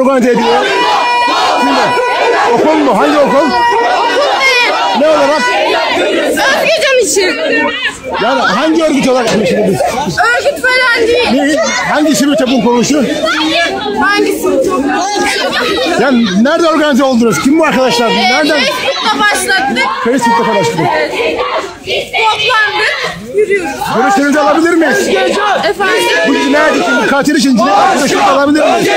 organize ediyor? Kim de? Okul mu? Hangi okul? Ne olarak? Özgecan için. Yani hangi örgüt olarak şimdi biz? Örgüt falan değil. Ne, hangi sivil bu kuruluşu? Hangisi? Yani nerede organize oldunuz? Kim bu arkadaşlar? Ee, Nereden? Facebook'ta başlattık. Facebook'ta paylaştık. Toplandık. Yürüyoruz. Görüşlerinizi alabilir miyiz? Efendim? Bu cinayet için, katil için cinayet arkadaşlarınızı alabilir miyiz?